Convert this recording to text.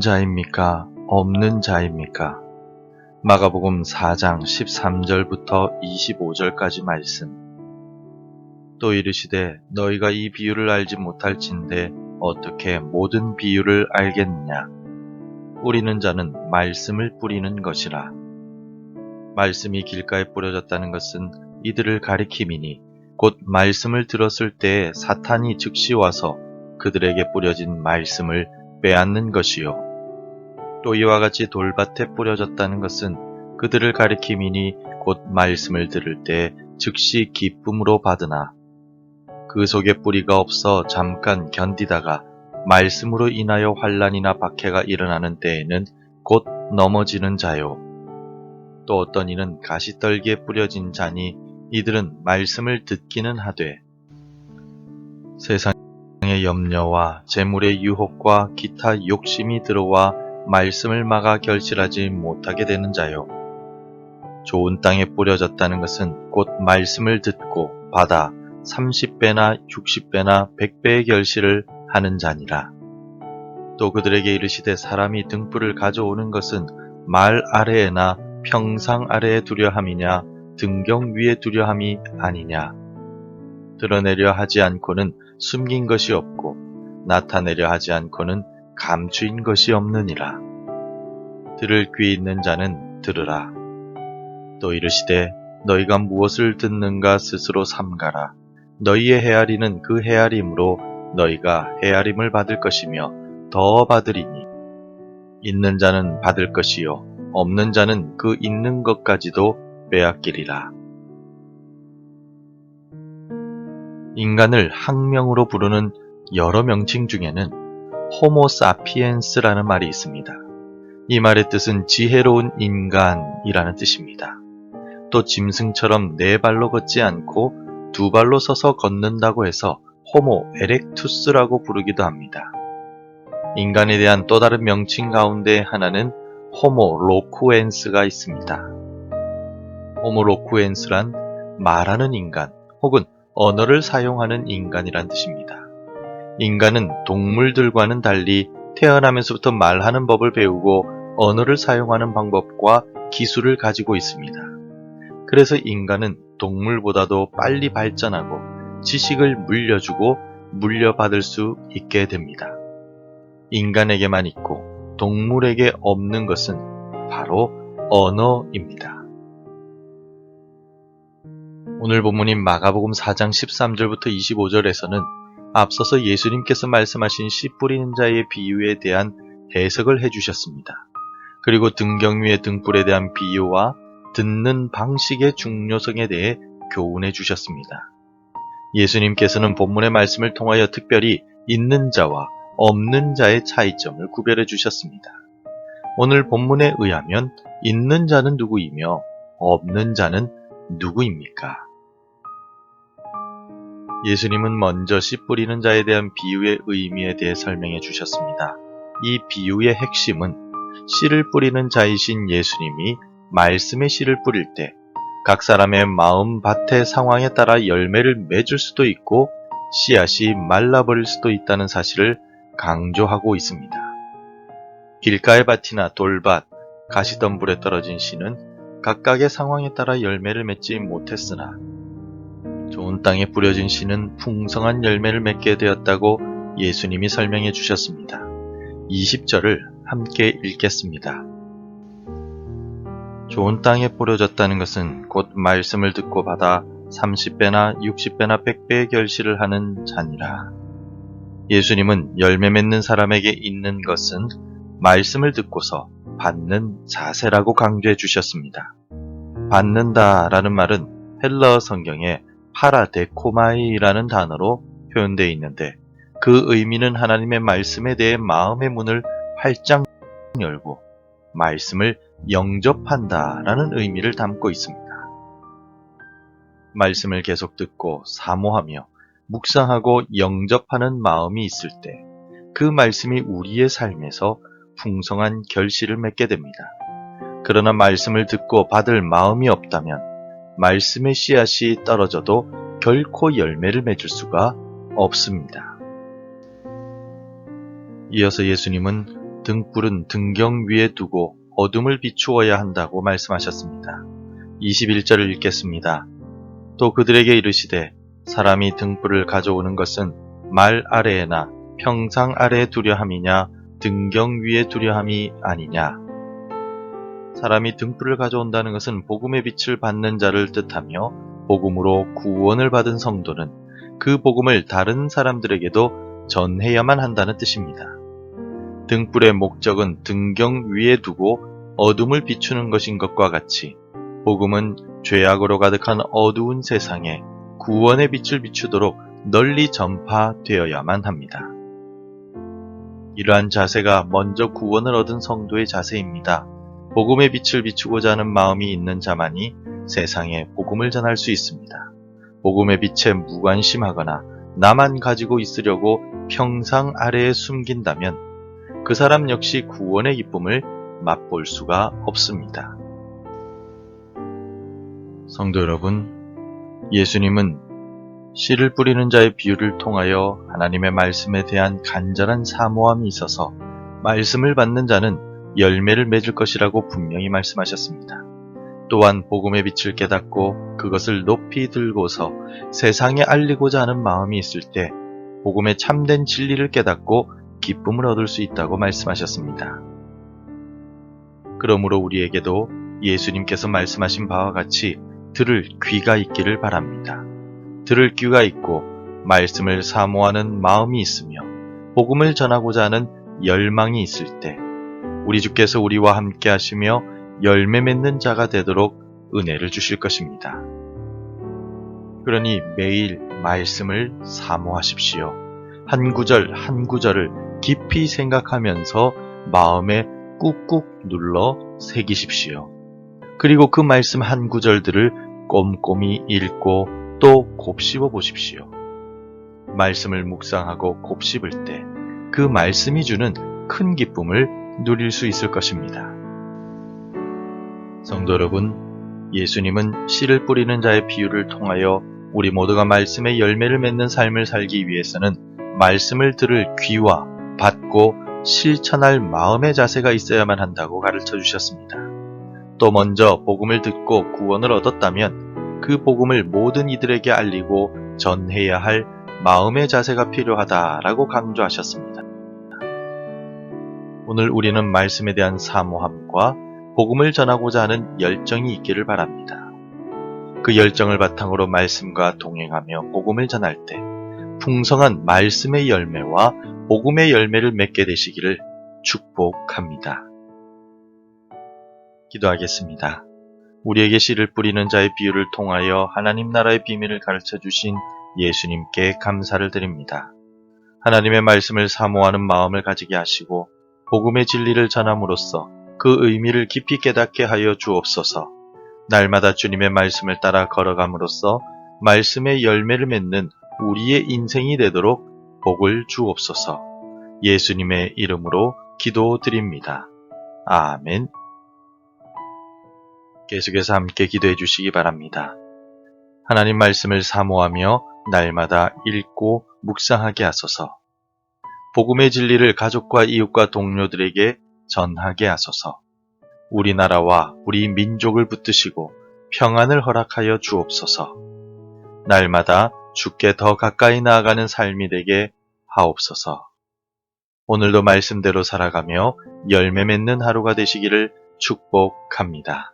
자입니까? 없는 자입니까? 마가복음 4장 13절부터 25절까지 말씀. 또 이르시되 너희가 이 비유를 알지 못할진대 어떻게 모든 비유를 알겠느냐? 뿌리는 자는 말씀을 뿌리는 것이라. 말씀이 길가에 뿌려졌다는 것은 이들을 가리킴이니 곧 말씀을 들었을 때에 사탄이 즉시 와서 그들에게 뿌려진 말씀을 빼앗는 것이요. 또 이와 같이 돌밭에 뿌려졌다는 것은 그들을 가리킴이니 곧 말씀을 들을 때 즉시 기쁨으로 받으나 그 속에 뿌리가 없어 잠깐 견디다가 말씀으로 인하여 환란이나 박해가 일어나는 때에는 곧 넘어지는 자요. 또 어떤 이는 가시떨기에 뿌려진 자니 이들은 말씀을 듣기는 하되 세상의 염려와 재물의 유혹과 기타 욕심이 들어와 말씀을 막아 결실하지 못하게 되는 자요. 좋은 땅에 뿌려졌다는 것은 곧 말씀을 듣고 받아 30배나 60배나 100배의 결실을 하는 자니라. 또 그들에게 이르시되 사람이 등불을 가져오는 것은 말 아래에나 평상 아래에 두려함이냐 등경 위에 두려함이 아니냐. 드러내려 하지 않고는 숨긴 것이 없고 나타내려 하지 않고는 감추인 것이 없느니라. 들을 귀 있는 자는 들으라. 또 이르시되 너희가 무엇을 듣는가 스스로 삼가라. 너희의 헤아리는 그 헤아림으로 너희가 헤아림을 받을 것이며 더 받으리니 있는 자는 받을 것이요 없는 자는 그 있는 것까지도 빼앗기리라. 인간을 학명으로 부르는 여러 명칭 중에는 호모사피엔스라는 말이 있습니다. 이 말의 뜻은 지혜로운 인간이라는 뜻입니다. 또 짐승처럼 네 발로 걷지 않고 두 발로 서서 걷는다고 해서 호모 에렉투스라고 부르기도 합니다. 인간에 대한 또 다른 명칭 가운데 하나는 호모 로쿠엔스가 있습니다. 호모 로쿠엔스란 말하는 인간 혹은 언어를 사용하는 인간이란 뜻입니다. 인간은 동물들과는 달리 태어나면서부터 말하는 법을 배우고 언어를 사용하는 방법과 기술을 가지고 있습니다. 그래서 인간은 동물보다도 빨리 발전하고 지식을 물려주고 물려받을 수 있게 됩니다. 인간에게만 있고 동물에게 없는 것은 바로 언어입니다. 오늘 본문인 마가복음 4장 13절부터 25절에서는 앞서서 예수님께서 말씀하신 씨 뿌리는 자의 비유에 대한 해석을 해주셨습니다. 그리고 등경 위의 등불에 대한 비유와 듣는 방식의 중요성에 대해 교훈해 주셨습니다. 예수님께서는 본문의 말씀을 통하여 특별히 있는 자와 없는 자의 차이점을 구별해 주셨습니다. 오늘 본문에 의하면 있는 자는 누구이며 없는 자는 누구입니까? 예수님은 먼저 씨 뿌리는 자에 대한 비유의 의미에 대해 설명해 주셨습니다. 이 비유의 핵심은 씨를 뿌리는 자이신 예수님이 말씀의 씨를 뿌릴 때 각 사람의 마음 밭의 상황에 따라 열매를 맺을 수도 있고 씨앗이 말라버릴 수도 있다는 사실을 강조하고 있습니다. 길가의 밭이나 돌밭, 가시덤불에 떨어진 씨는 각각의 상황에 따라 열매를 맺지 못했으나 좋은 땅에 뿌려진 씨는 풍성한 열매를 맺게 되었다고 예수님이 설명해 주셨습니다. 20절을 함께 읽겠습니다. 좋은 땅에 뿌려졌다는 것은 곧 말씀을 듣고 받아 30배나 60배나 100배의 결실을 하는 자니라. 예수님은 열매 맺는 사람에게 있는 것은 말씀을 듣고서 받는 자세라고 강조해 주셨습니다. 받는다 라는 말은 헬러 성경에 파라데코마이라는 단어로 표현되어 있는데 그 의미는 하나님의 말씀에 대해 마음의 문을 활짝 열고 말씀을 영접한다 라는 의미를 담고 있습니다. 말씀을 계속 듣고 사모하며 묵상하고 영접하는 마음이 있을 때 그 말씀이 우리의 삶에서 풍성한 결실을 맺게 됩니다. 그러나 말씀을 듣고 받을 마음이 없다면 말씀의 씨앗이 떨어져도 결코 열매를 맺을 수가 없습니다. 이어서 예수님은 등불은 등경 위에 두고 어둠을 비추어야 한다고 말씀하셨습니다. 21절을 읽겠습니다. 또 그들에게 이르시되 사람이 등불을 가져오는 것은 말 아래에나 평상 아래에 두려 함이냐 등경 위에 두려 함이 아니냐 사람이 등불을 가져온다는 것은 복음의 빛을 받는 자를 뜻하며 복음으로 구원을 받은 성도는 그 복음을 다른 사람들에게도 전해야만 한다는 뜻입니다. 등불의 목적은 등경 위에 두고 어둠을 비추는 것인 것과 같이 복음은 죄악으로 가득한 어두운 세상에 구원의 빛을 비추도록 널리 전파되어야만 합니다. 이러한 자세가 먼저 구원을 얻은 성도의 자세입니다. 복음의 빛을 비추고자 하는 마음이 있는 자만이 세상에 복음을 전할 수 있습니다. 복음의 빛에 무관심하거나 나만 가지고 있으려고 평상 아래에 숨긴다면 그 사람 역시 구원의 기쁨을 맛볼 수가 없습니다. 성도 여러분, 예수님은 씨를 뿌리는 자의 비유를 통하여 하나님의 말씀에 대한 간절한 사모함이 있어서 말씀을 받는 자는 열매를 맺을 것이라고 분명히 말씀하셨습니다. 또한 복음의 빛을 깨닫고 그것을 높이 들고서 세상에 알리고자 하는 마음이 있을 때 복음의 참된 진리를 깨닫고 기쁨을 얻을 수 있다고 말씀하셨습니다. 그러므로 우리에게도 예수님께서 말씀하신 바와 같이 들을 귀가 있기를 바랍니다. 들을 귀가 있고 말씀을 사모하는 마음이 있으며 복음을 전하고자 하는 열망이 있을 때 우리 주께서 우리와 함께 하시며 열매 맺는 자가 되도록 은혜를 주실 것입니다. 그러니 매일 말씀을 사모하십시오. 한 구절 한 구절을 깊이 생각하면서 마음에 꾹꾹 눌러 새기십시오. 그리고 그 말씀 한 구절들을 꼼꼼히 읽고 또 곱씹어 보십시오. 말씀을 묵상하고 곱씹을 때 그 말씀이 주는 큰 기쁨을 누릴 수 있을 것입니다. 성도 여러분, 예수님은 씨를 뿌리는 자의 비유를 통하여 우리 모두가 말씀의 열매를 맺는 삶을 살기 위해서는 말씀을 들을 귀와 받고 실천할 마음의 자세가 있어야만 한다고 가르쳐 주셨습니다. 또 먼저 복음을 듣고 구원을 얻었다면 그 복음을 모든 이들에게 알리고 전해야 할 마음의 자세가 필요하다라고 강조하셨습니다. 오늘 우리는 말씀에 대한 사모함과 복음을 전하고자 하는 열정이 있기를 바랍니다. 그 열정을 바탕으로 말씀과 동행하며 복음을 전할 때 풍성한 말씀의 열매와 복음의 열매를 맺게 되시기를 축복합니다. 기도하겠습니다. 우리에게 씨를 뿌리는 자의 비유를 통하여 하나님 나라의 비밀을 가르쳐 주신 예수님께 감사를 드립니다. 하나님의 말씀을 사모하는 마음을 가지게 하시고 복음의 진리를 전함으로써 그 의미를 깊이 깨닫게 하여 주옵소서. 날마다 주님의 말씀을 따라 걸어감으로써 말씀의 열매를 맺는 우리의 인생이 되도록 복을 주옵소서. 예수님의 이름으로 기도드립니다. 아멘. 계속해서 함께 기도해 주시기 바랍니다. 하나님 말씀을 사모하며 날마다 읽고 묵상하게 하소서. 복음의 진리를 가족과 이웃과 동료들에게 전하게 하소서. 우리나라와 우리 민족을 붙드시고 평안을 허락하여 주옵소서. 날마다 주께 더 가까이 나아가는 삶이 되게 하옵소서. 오늘도 말씀대로 살아가며 열매 맺는 하루가 되시기를 축복합니다.